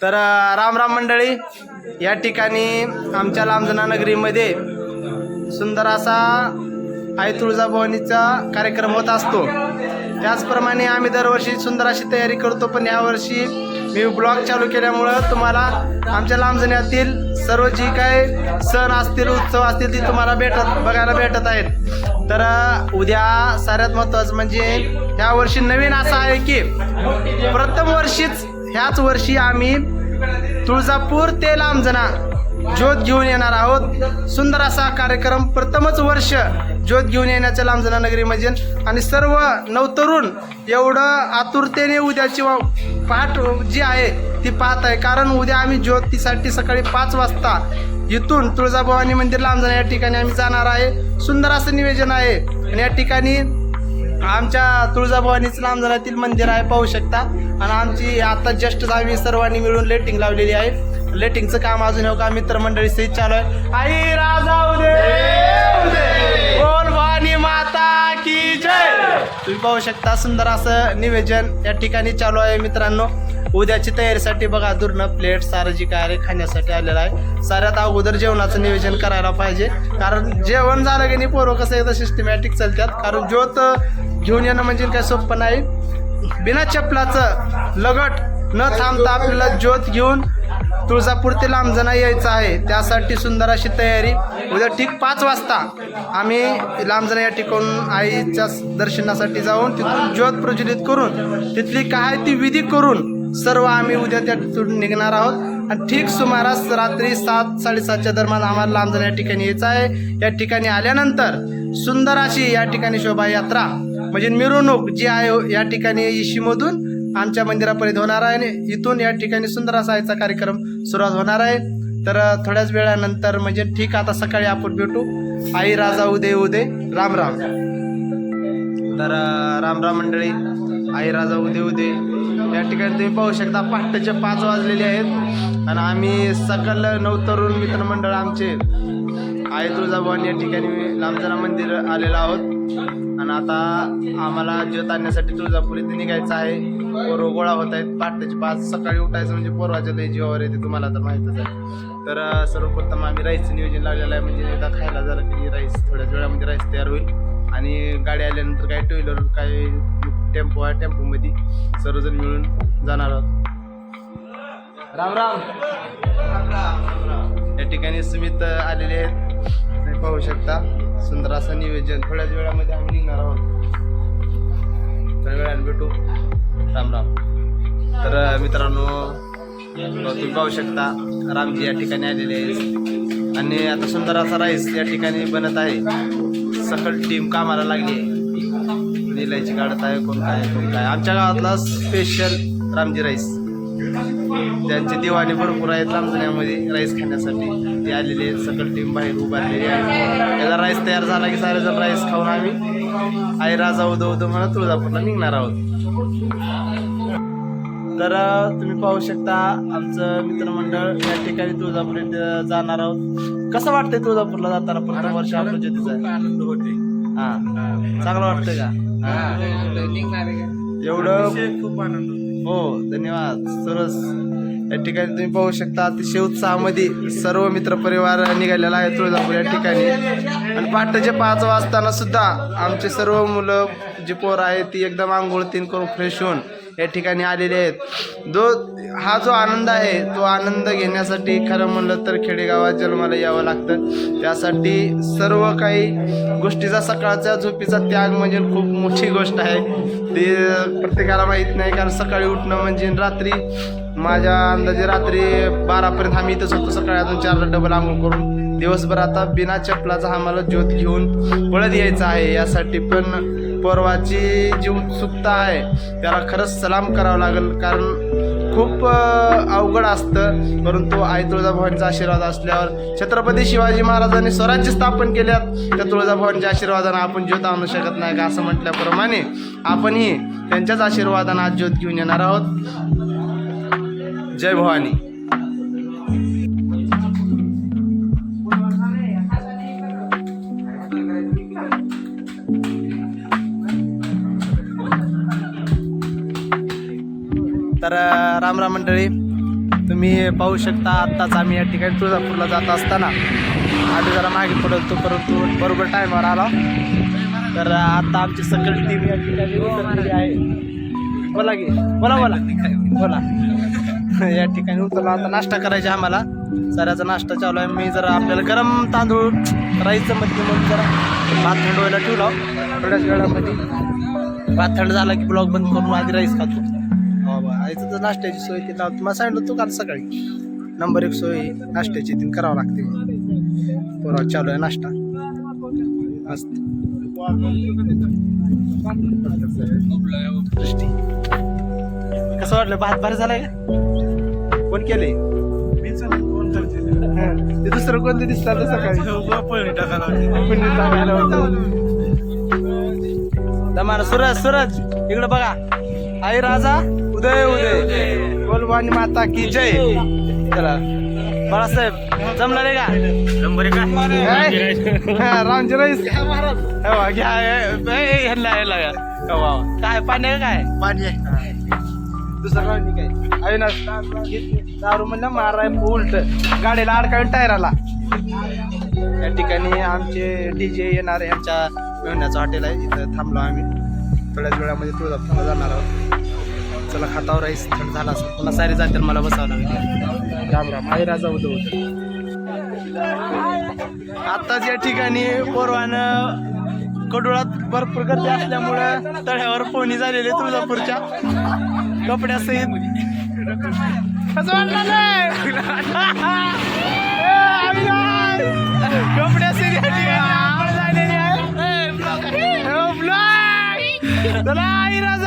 तर राम राम मंडळी या ठिकाणी आमच्या लांबजना नगरीमध्ये सुंदर असा आई तुळजाभवानीचा कार्यक्रम होत असतो. त्याचप्रमाणे आम्ही दरवर्षी सुंदर अशी तयारी करतो पण यावर्षी मी ब्लॉग चालू केल्यामुळं तुम्हाला आमच्या लांबजण्यातील सर्व जी काय सण असतील उत्सव असतील ती तुम्हाला भेटत बघायला भेटत आहेत. तर उद्या साऱ्यात महत्त्वाचं म्हणजे ह्या वर्षी नवीन असं आहे की प्रथम वर्षीच ह्याच वर्षी आम्ही तुळजापूर ते लांबजना ज्योत घेऊन येणार आहोत. सुंदर असा कार्यक्रम प्रथमच वर्ष ज्योत घेऊन येण्याच्या लांबजना नगरीमध्ये आणि सर्व नवतरुण एवढं आतुरतेने उद्याची वा- पाठ जी आहे ती पाहत आहे. कारण उद्या आम्ही ज्योतीसाठी सकाळी पाच वाजता इथून तुळजाभवानी मंदिर लांबजना या ठिकाणी आम्ही जाणार आहे. सुंदर असं नियोजन आहे. आणि या ठिकाणी आमच्या तुळजाभवानीचं लांबजनातील मंदिर आहे पाहू शकता. आणि आमची आता जस्ट आम्ही सर्वांनी मिळून लेटिंग लावलेली आहे. लेटिंगचं काम अजून हो का मित्रमंडळी सहित चालू आहे. आई राजा उदे बोल भवानी माता की जय! तुम्ही पाहू शकता सुंदर असं निवेदन या ठिकाणी चालू आहे मित्रांनो. उद्याची तयारीसाठी बघा दुर्न प्लेट सारं जी काय आहे खाण्यासाठी आलेलं आहे. साऱ्यात अगोदर जेवणाचं नियोजन करायला पाहिजे. कारण जेवण झालं की नाही पोरं कसं एकदा सिस्टमॅटिक चालतात. कारण ज्योत घेऊन येणं म्हणजे काय सोपं नाही. बिना चपलाचं लगट न थांबता आपल्याला ज्योत घेऊन तुळजापूर ते लांबजना यायचं आहे. त्यासाठी सुंदर अशी तयारी. उद्या ठीक पाच वाजता आम्ही लांबजना या ठिकाणून आईच्या दर्शनासाठी जाऊन तिथून ज्योत प्रज्वलित करून तिथली काय ती विधी करून सर्व आम्ही उद्या त्या तिथून निघणार आहोत. आणि ठीक सुमारास रात्री सात साडेसातच्या दरम्यान आम्हाला लांबजण या ठिकाणी यायचं आहे. या ठिकाणी आल्यानंतर सुंदर अशी या ठिकाणी शोभायात्रा म्हणजे मिरवणूक जी आहे या ठिकाणी इशीमधून आमच्या मंदिरापर्यंत होणार आहे आणि इथून या ठिकाणी सुंदर असा याचा कार्यक्रम सुरुवात होणार आहे. तर थोड्याच वेळानंतर म्हणजे ठीक आता सकाळी आपण भेटू. आई राजा उदय उदय. राम राम. तर राम राम मंडळी. आई राजा उदे उदे. या ठिकाणी तुम्ही पाहू शकता पहाटेचे पाच वाजलेले आहेत. आणि आम्ही सकल नवतरुण मित्रमंडळ आमचे आई तुळजाभवानी या ठिकाणी लांबजना मंदिर आलेलो आहोत. आणि आता आम्हाला ज्योत आणण्यासाठी तुळजापूर इथे निघायचं आहे. पोरं गोळा होत आहेत. पहाटेचे पाच सकाळी उठायचं म्हणजे पोरवाच्या लय जीवावर येते तुम्हाला तर माहीतच आहे. तर सर्वप्रथम आम्ही राईसचं नियोजन लागलेलं आहे. म्हणजे एकदा खायला झालं की राईस थोड्याच वेळामध्ये राईस तयार होईल. आणि गाडी आल्यानंतर काय टू व्हीलर काय टेम्पो आहे टेम्पोमध्ये सर्वजण मिळून जाणार आहोत. राम राम. या ठिकाणी सुमित आलेले आहेत. तुम्ही पाहू शकता सुंदर असं नियोजन. थोड्याच वेळामध्ये आम्ही निघणार आहोत. थोड्या वेळाने भेटू. राम राम. तर मित्रांनो तुम्ही पाहू शकता रामजी या ठिकाणी आलेले आहेत. आणि आता सुंदर असा राईस या ठिकाणी बनत आहे. सकल टीम कामाला लागली आहे. निलायची काढत आहे कोण काय कोण काय. आमच्या गावातला स्पेशल रामजी राईस. त्यांचे दिवाणी भरपूर आहेत लांबण्यामध्ये राईस खाण्यासाठी. ते आलेले आहेत सकल टीम बाहेर उभारलेली आहे. त्याला राईस तयार झाला की सारेजण राईस खाऊन आम्ही आई राजा उदो उदो म्हणा तुळजापूरला निघणार आहोत. तर तुम्ही पाहू शकता आमचं मित्रमंडळ या ठिकाणी तुळजापूर जाणार आहोत. कसं वाटतंय तुळजापूरला जाताना पंधरा वर्ष आपलं ज्योतीचं आनंद होते हा. चांगलं वाटतंय का? एवढं खूप आनंद होते हो धन्यवाद. सरस. या ठिकाणी तुम्ही पाहू शकता अतिशय उत्साहामध्ये सर्व मित्रपरिवार निघालेला आहे तुळजापूर या ठिकाणी. आणि पहाटेचे पाच वाजताना सुद्धा आमचे सर्व मुलं जी पोरं आहेत ती एकदम आंघोळ तीन करून फ्रेश होऊन या ठिकाणी आलेले आहेत. जो हा जो आनंद आहे तो आनंद घेण्यासाठी खरं म्हणलं तर खेडेगावात जन्माला यावं लागतं. त्यासाठी सर्व काही गोष्टीचा सकाळच्या झोपीचा त्याग म्हणजे खूप मोठी गोष्ट आहे. ते प्रत्येकाला माहीत नाही कारण सकाळी उठणं म्हणजे रात्री माझ्या अंदाजे रात्री बारापर्यंत आम्ही इथंच होतो. सकाळी अजून चारला डबल आंघोळ करून. दिवसभर आता बिना चपलाचा आम्हाला ज्योत घेऊन पळत यायचं आहे. यासाठी पण परवाची जी उत्सुकता आहे त्याला खरंच सलाम करावं लागेल. कारण खूप अवघड असतं. परंतु आई तुळजाभवानीचा आशीर्वाद असल्यावर छत्रपती शिवाजी महाराजांनी स्वराज्य स्थापन केल्यात. त्या तुळजाभवानीच्या आशीर्वादानं आपण ज्योत आणू शकत नाही का? असं म्हटल्याप्रमाणे आपणही त्यांच्याच आशीर्वादानं आज ज्योत घेऊन येणार आहोत. जय भवानी. तर राम राम मंडळी तुम्ही पाहू शकता आत्ताच आम्ही या ठिकाणी तुळजापूरला जात असताना. आम्ही जरा मागे पडतो परंतु बरोबर टायमावर आला. तर आता आमची सकल टीम या ठिकाणी आहे. बोला की बोला बोला. बोला. या ठिकाणी उतरला. आता नाश्ता करायचा आम्हाला. सऱ्याचा नाश्ता चालू आहे. मी जरा आपल्याला गरम तांदूळ राईचं मध्ये म्हणून जरा भात थंड व्हायला ठेवला. थोड्याच वेळामध्ये. भात थंड झाला की ब्लॉग बंद करून आधी राईस खातो. हो तर नाश्त्याची सोय ती लावतो. तुम्हाला सांगितलं तू काल सकाळी? नंबर एक सोय नाश्त्याची ती करावं लागते पोरा चालू आहे नाश्ता. कसं वाटलं? भात भारी झालाय का? कोण केले ते दुसरं कोणते दिसतात सकाळी? पनीर टाकायला होतं. दमाना सुरज इकडे बघा. आई राजा उदय उदय गोलवाणी माता की जय. चला. बाळासाहेब जमला रे का? हा, रामजी राईस. काय पाणी आहे काय? पाणी आहे. दुसरं राहिली काय. अविनाश दारू म्हणलं माराय उलट. गाडीला अडकाळून टायराला. या ठिकाणी आमचे डीजे येणार आहे. आमच्या मेहण्याचं हॉटेल आहे. इथं थांबलो आम्ही. थोड्याच वेळामध्ये तुळजापूरला जाणार आहोत. चला खातावर राईस थंड झाला असं पुन्हा सारी जाते मला बसावं लागेल. राम राम आई राजा होतो. उदय आत्ताच या ठिकाणी पोरवानं कडुळात भरपूर गर्दी असल्यामुळं तळ्यावर पोहणी झालेली तुळजापूरच्या. कपड्यासहित. कपड्यासहित झालेली आहे. चला, आई राजा.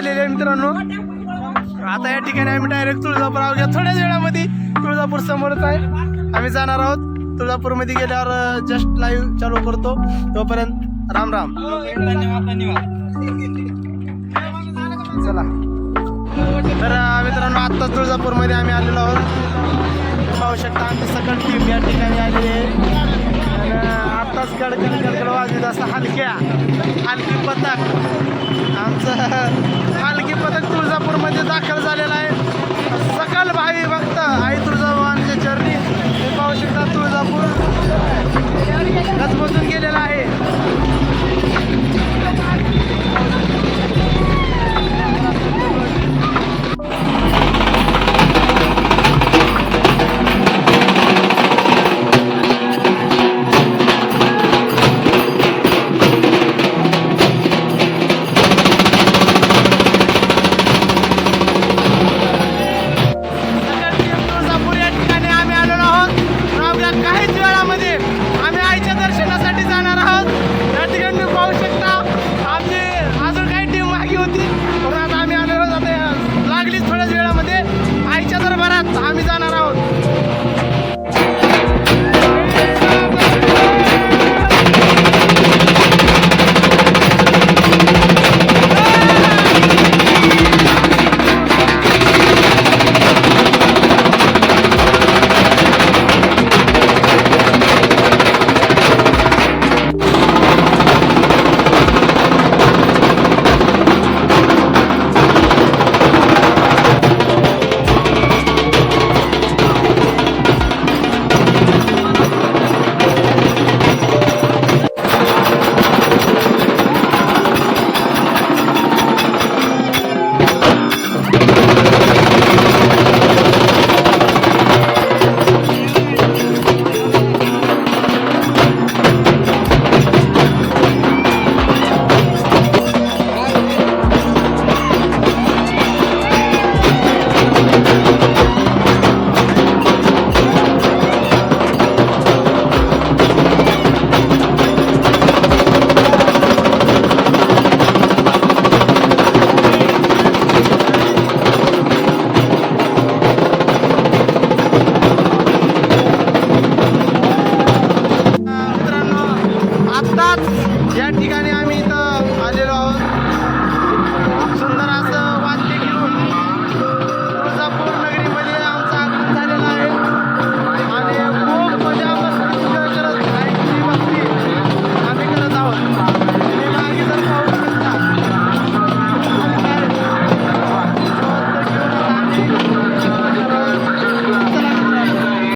झालेली आहे मित्रांनो. आता या ठिकाणी आम्ही डायरेक्ट तुळजापूर अवघ्या थोड्याच वेळामध्ये तुळजापूर समोरच आहे. आम्ही जाणार आहोत. तुळजापूरमध्ये गेल्यावर जस्ट लाईव्ह चालू करतो. तोपर्यंत राम राम. चला. तर मित्रांनो आत्ता तुळजापूरमध्ये आम्ही आलेलो आहोत. पाहू शकता आमची सकल टीम या ठिकाणी आलेली आहे. आत्ताच कडकड कडकड वाजत असं हलक्या हलकी पथक आमचं हलकी पथक तुळजापूरमध्ये दाखल झालेलं आहे. सकल भाई भक्त आई तुळजा